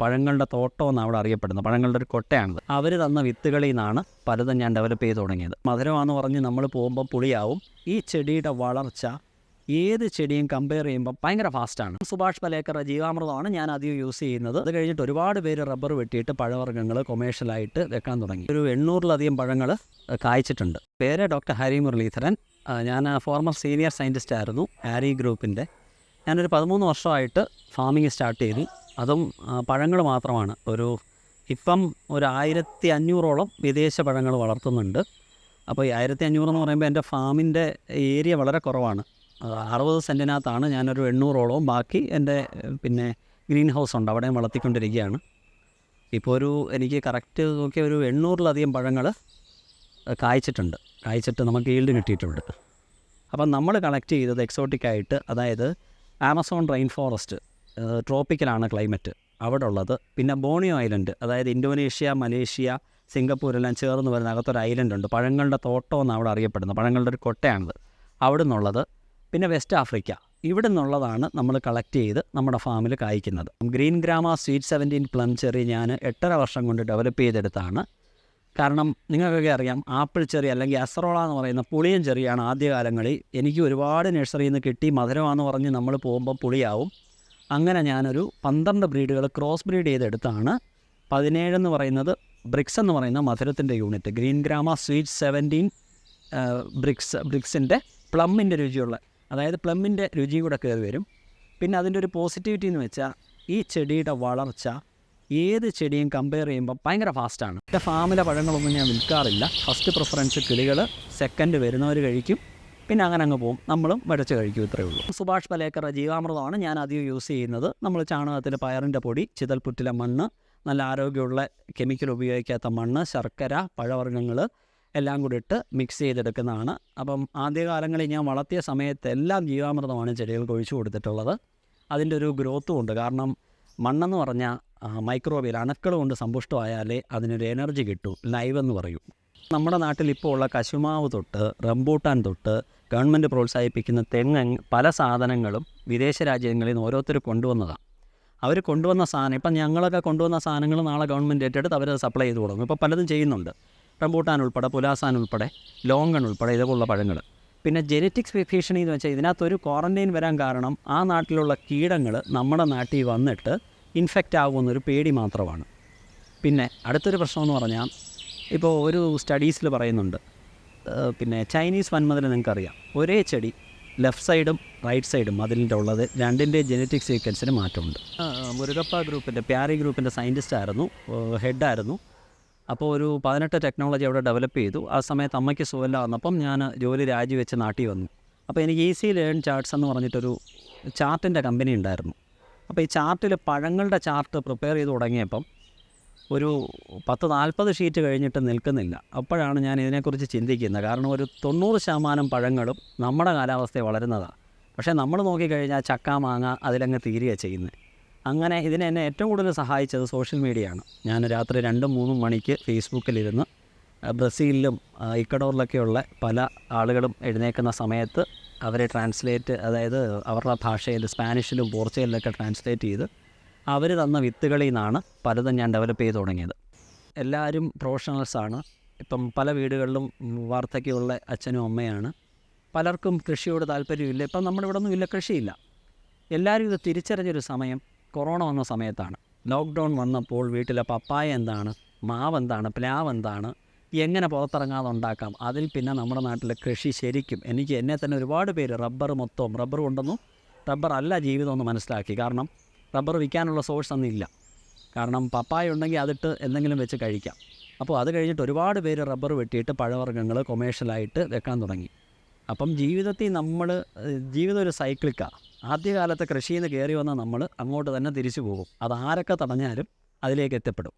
പഴങ്ങളുടെ തോട്ടം എന്നാണ് അവിടെ അറിയപ്പെടുന്നത്. പഴങ്ങളുടെ ഒരു കൊട്ടയാണിത്. അവർ തന്ന വിത്തുകളിൽ നിന്നാണ് പലതും ഞാൻ ഡെവലപ്പ് ചെയ്ത് തുടങ്ങിയത്. മധുരമാണെന്ന് പറഞ്ഞ് നമ്മൾ പോകുമ്പോൾ പുളിയാവും. ഈ ചെടിയുടെ വളർച്ച ഏത് ചെടിയും കമ്പയർ ചെയ്യുമ്പോൾ ഭയങ്കര ഫാസ്റ്റാണ് സുഭാഷ് പലേക്കറുടെ ജീവാമൃതമാണ് ഞാൻ അധികം യൂസ് ചെയ്യുന്നത്. അത് കഴിഞ്ഞിട്ട് ഒരുപാട് പേര് റബ്ബർ വെട്ടിയിട്ട് പഴവർഗങ്ങൾ കൊമേഴ്ഷ്യലായിട്ട് വെക്കാൻ തുടങ്ങി. ഒരു എണ്ണൂറിലധികം പഴങ്ങൾ കായ്ച്ചിട്ടുണ്ട്. പേര് ഡോക്ടർ ഹരി മുരളീധരൻ. ഞാൻ ഫോർമർ സീനിയർ സയന്റിസ്റ്റ് ആയിരുന്നു. ആരി ഗ്രൂപ്പിന്റെ ഞാനൊരു പതിമൂന്ന് വർഷമായിട്ട് ഫാമിംഗ് സ്റ്റാർട്ട് ചെയ്തു. അതും പഴങ്ങൾ മാത്രമാണ്. ഒരു ഇപ്പം ഒരു ആയിരത്തി അഞ്ഞൂറോളം വിദേശ പഴങ്ങൾ വളർത്തുന്നുണ്ട്. അപ്പോൾ ഈ ആയിരത്തി അഞ്ഞൂറ് എന്ന് പറയുമ്പോൾ എന്റെ ഫാമിന്റെ ഏരിയ വളരെ കുറവാണ്. അറുപത് സെന്റിനകത്താണ് ഞാനൊരു എണ്ണൂറോളം ബാക്കി എന്റെ പിന്നെ ഗ്രീൻ ഹൗസ് ഉണ്ട്. അവിടെയും വളർത്തിക്കൊണ്ടിരിക്കുകയാണ്. ഇപ്പോൾ ഒരു എനിക്ക് കറക്റ്റ് നോക്കിയ ഒരു എണ്ണൂറിലധികം പഴങ്ങൾ കായ്ച്ചിട്ടുണ്ട്. കായ്ച്ചിട്ട് നമുക്ക് ഈൽഡ് കിട്ടിയിട്ടുണ്ട്. അപ്പം നമ്മൾ കളക്ട് ചെയ്തത് എക്സോട്ടിക്കായിട്ട് അതായത് ആമസോൺ റെയിൻ ഫോറസ്റ്റ് ട്രോപ്പിക്കലാണ് ക്ലൈമറ്റ്. അവിടെ ഉള്ളത് പിന്നെ ബോണിയോ ഐലൻഡ് അതായത് ഇന്തോനേഷ്യ മലേഷ്യ സിംഗപ്പൂർ എല്ലാം ചേർന്ന് വരുന്ന അകത്തൊരു ഐലൻഡ് ഉണ്ട്. പഴങ്ങളുടെ തോട്ടം എന്നാണ് അവിടെ അറിയപ്പെടുന്നത്. പഴങ്ങളുടെ ഒരു കൊട്ടയാണിത്. അവിടെ നിന്നുള്ളത് പിന്നെ വെസ്റ്റ് ആഫ്രിക്ക. ഇവിടെ നിന്നുള്ളതാണ് നമ്മൾ കളക്ട് ചെയ്ത് നമ്മുടെ ഫാമിൽ കായ്ക്കുന്നത്. ഗ്രീൻ ഗ്രാമ സ്വീറ്റ് സെവന്റീൻ പ്ലം ചെറി ഞാൻ എട്ടര വർഷം കൊണ്ട് ഡെവലപ്പ് ചെയ്തെടുത്താണ്. കാരണം നിങ്ങൾക്കൊക്കെ അറിയാം ആപ്പിൾ ചെറി അല്ലെങ്കിൽ അസറോള എന്ന് പറയുന്ന പുളിയൻ ചെറിയാണ് ആദ്യകാലങ്ങളിൽ എനിക്ക് ഒരുപാട് നഴ്സറിയിൽ നിന്ന് കിട്ടി. മധുരമാണെന്ന് പറഞ്ഞ് നമ്മൾ പോകുമ്പോൾ പുളിയാവും. അങ്ങനെ ഞാനൊരു പന്ത്രണ്ട് ബ്രീഡുകൾ ക്രോസ് ബ്രീഡ് ചെയ്തെടുത്താണ്. പതിനേഴെന്ന് പറയുന്നത് ബ്രിക്സ് എന്ന് പറയുന്ന മധുരത്തിന്റെ യൂണിറ്റ്. ഗ്രീൻ ഗ്രാമ സ്വീറ്റ് സെവന്റീൻ ബ്രിക്സ് ബ്രിക്സിന്റെ പ്ലമ്മിന്റെ രുചിയുള്ള അതായത് പ്ലമ്മിന്റെ രുചി കൂടെ കയറി വരും. പിന്നെ അതിന്റെ ഒരു പോസിറ്റിവിറ്റി എന്ന് വെച്ചാൽ ഈ ചെടിയുടെ വളർച്ച ഏത് ചെടിയും കമ്പയർ ചെയ്യുമ്പോൾ ഭയങ്കര ഫാസ്റ്റാണ് എന്റെ ഫാമിലെ പഴങ്ങളൊന്നും ഞാൻ വിൽക്കാറില്ല. ഫസ്റ്റ് പ്രിഫറൻസ് കിളികൾ സെക്കൻഡ് വരുന്നവർ കഴിക്കും. പിന്നെ അങ്ങനെ അങ്ങ് പോകും. നമ്മളും വരച്ച് കഴിക്കും ഇത്രയേ ഉള്ളൂ. സുഭാഷ് പലേക്കറുടെ ജീവാമൃതമാണ് ഞാൻ അധികം യൂസ് ചെയ്യുന്നത്. നമ്മൾ ചാണകത്തിൽ പയറിന്റെ പൊടി ചിതൽപുറ്റിലെ മണ്ണ് നല്ല ആരോഗ്യമുള്ള കെമിക്കൽ ഉപയോഗിക്കാത്ത മണ്ണ് ശർക്കര പഴവർഗങ്ങൾ എല്ലാം കൂടി ഇട്ട് മിക്സ് ചെയ്തെടുക്കുന്നതാണ്. അപ്പം ആദ്യകാലങ്ങളിൽ ഞാൻ വളർത്തിയ സമയത്ത് എല്ലാം ജീവാമൃതമാണ് ചെടികൾക്ക് ഒഴിച്ചു കൊടുത്തിട്ടുള്ളത്. അതിന്റെ ഒരു ഗ്രോത്തും ഉണ്ട്. കാരണം മണ്ണെന്ന് പറഞ്ഞാൽ മൈക്രോബിയൽ അണുക്കൾ കൊണ്ട് സമ്പുഷ്ടമായാലേ അതിനൊരു എനർജി കിട്ടൂ. ലൈവ് എന്ന് പറയും. നമ്മുടെ നാട്ടിൽ ഇപ്പോൾ ഉള്ള കശുമാവ് തൊട്ട് റംബൂട്ടാൻ തൊട്ട് ഗവൺമെന്റ് പ്രോത്സാഹിപ്പിക്കുന്ന തെങ്ങ് പല സാധനങ്ങളും വിദേശ രാജ്യങ്ങളിൽ നിന്ന് ഓരോരുത്തർ കൊണ്ടുവന്നതാണ്. അവർ കൊണ്ടുവന്ന സാധനം ഇപ്പം ഞങ്ങളൊക്കെ കൊണ്ടുവന്ന സാധനങ്ങൾ നാളെ ഗവൺമെന്റ് ഏറ്റെടുത്ത് അവരത് സപ്ലൈ ചെയ്ത് കൊടുക്കും. ഇപ്പോൾ പലതും ചെയ്യുന്നുണ്ട്. റംബൂട്ടാൻ ഉൾപ്പെടെ പുലാസാൻ ഉൾപ്പെടെ ലോങ്കൺ ഉൾപ്പെടെ ഇതുപോലുള്ള പഴങ്ങൾ. പിന്നെ ജെനറ്റിക്സ് ഭീഷണി എന്ന് വെച്ചാൽ ഇതിനകത്തൊരു ക്വാറന്റൈൻ വരാൻ കാരണം ആ നാട്ടിലുള്ള കീടങ്ങൾ നമ്മുടെ നാട്ടിൽ വന്നിട്ട് ഇൻഫെക്റ്റ് ആകുമെന്നൊരു പേടി മാത്രമാണ്. പിന്നെ അടുത്തൊരു പ്രശ്നമെന്ന് പറഞ്ഞാൽ ഇപ്പോൾ ഒരു സ്റ്റഡീസിൽ പറയുന്നുണ്ട് പിന്നെ ചൈനീസ് വൻമതിൽ നിങ്ങൾക്കറിയാം. ഒരേ ചെടി ലെഫ്റ്റ് സൈഡും റൈറ്റ് സൈഡും അതിന്റെ ഉള്ളത് രണ്ടിന്റെ ജനറ്റിക് സീക്വൻസിന് മാറ്റമുണ്ട്. മുരുകപ്പ ഗ്രൂപ്പിന്റെ പ്യാരി ഗ്രൂപ്പിന്റെ സയന്റിസ്റ്റ് ആയിരുന്നു ഹെഡായിരുന്നു അപ്പോൾ ഒരു പതിനെട്ട് ടെക്നോളജി അവിടെ ഡെവലപ്പ് ചെയ്തു. ആ സമയത്ത് അമ്മയ്ക്ക് സുഖമില്ല വന്നപ്പം ഞാൻ ജോലി രാജിവെച്ച് നാട്ടിൽ വന്നു. അപ്പോൾ എനിക്ക് ഈസി ലേൺ ചാർട്ട്സ് എന്ന് പറഞ്ഞിട്ടൊരു ചാർട്ടിന്റെ കമ്പനി ഉണ്ടായിരുന്നു. അപ്പോൾ ഈ ചാർട്ടിൽ പഴങ്ങളുടെ ചാർട്ട് പ്രിപ്പയർ ചെയ്ത് തുടങ്ങിയപ്പം ഒരു പത്ത് നാൽപ്പത് ഷീറ്റ് കഴിഞ്ഞിട്ട് നിൽക്കുന്നില്ല. അപ്പോഴാണ് ഞാൻ ഇതിനെക്കുറിച്ച് ചിന്തിക്കുന്നത്. കാരണം ഒരു തൊണ്ണൂറ് ശതമാനം പഴങ്ങളും നമ്മുടെ കാലാവസ്ഥയിൽ വളരുന്നതാണ് പക്ഷേ നമ്മൾ നോക്കിക്കഴിഞ്ഞാൽ ചക്ക മാങ്ങ അതിലങ്ങ് തീരുകയാണ് ചെയ്യുന്നത്. അങ്ങനെ ഇതിനെ എന്നെ ഏറ്റവും കൂടുതൽ സഹായിച്ചത് സോഷ്യൽ മീഡിയയാണ്. ഞാൻ രാത്രി രണ്ടും മൂന്നും മണിക്ക് ഫേസ്ബുക്കിലിരുന്ന് ബ്രസീലിലും ഇക്കഡോറിലൊക്കെയുള്ള പല ആളുകളും എഴുന്നേക്കുന്ന സമയത്ത് അവരെ ട്രാൻസ്ലേറ്റ് അതായത് അവരുടെ ഭാഷയിൽ സ്പാനിഷിലും പോർച്ചുഗലിലൊക്കെ ട്രാൻസ്ലേറ്റ് ചെയ്ത് അവർ തന്ന വിത്തുകളിൽ നിന്നാണ് പലതും ഞാൻ ഡെവലപ്പ് ചെയ്ത് തുടങ്ങിയത്. എല്ലാവരും പ്രൊഫഷണൽസാണ് ഇപ്പം പല വീടുകളിലും വാർദ്ധക്യമുള്ള അച്ഛനും അമ്മയാണ്. പലർക്കും കൃഷിയോട് താല്പര്യമില്ല. ഇപ്പം നമ്മുടെ ഇവിടെ ഒന്നും ഇല്ല കൃഷിയില്ല. എല്ലാവരും ഇത് തിരിച്ചറിഞ്ഞൊരു സമയം കൊറോണ വന്ന സമയത്താണ്. ലോക്ക്ഡൗൺ വന്നപ്പോൾ വീട്ടിലെ പപ്പായ എന്താണ് മാവ് എന്താണ് പ്ലാവ് എന്താണ് എങ്ങനെ പുറത്തിറങ്ങാതെ ഉണ്ടാക്കാം അതിൽ പിന്നെ നമ്മുടെ നാട്ടിലെ കൃഷി ശരിക്കും എനിക്ക് എന്നെ തന്നെ ഒരുപാട് പേര് റബ്ബർ മൊത്തവും റബ്ബർ കൊണ്ടൊന്നും റബ്ബർ അല്ല ജീവിതം എന്ന് മനസ്സിലാക്കി. കാരണം റബ്ബർ വിൽക്കാനുള്ള സോഴ്സ് അന്നില്ല കാരണം പപ്പായ ഉണ്ടെങ്കിൽ അതിട്ട് എന്തെങ്കിലും വെച്ച് കഴിക്കാം. അപ്പോൾ അത് കഴിഞ്ഞിട്ട് ഒരുപാട് പേര് റബ്ബർ വെട്ടിയിട്ട് പഴവർഗങ്ങൾ കൊമേഴ്ഷ്യലായിട്ട് വെക്കാൻ തുടങ്ങി. അപ്പം ജീവിതത്തിൽ നമ്മൾ ജീവിതം ഒരു സൈക്ലിക്കാണ് ആദ്യകാലത്തെ കൃഷിയിൽ നിന്ന് കയറി വന്ന നമ്മൾ അങ്ങോട്ട് തന്നെ തിരിച്ചു പോകും. അത് ആരൊക്കെ തടഞ്ഞാലും അതിലേക്ക് എത്തപ്പെടും.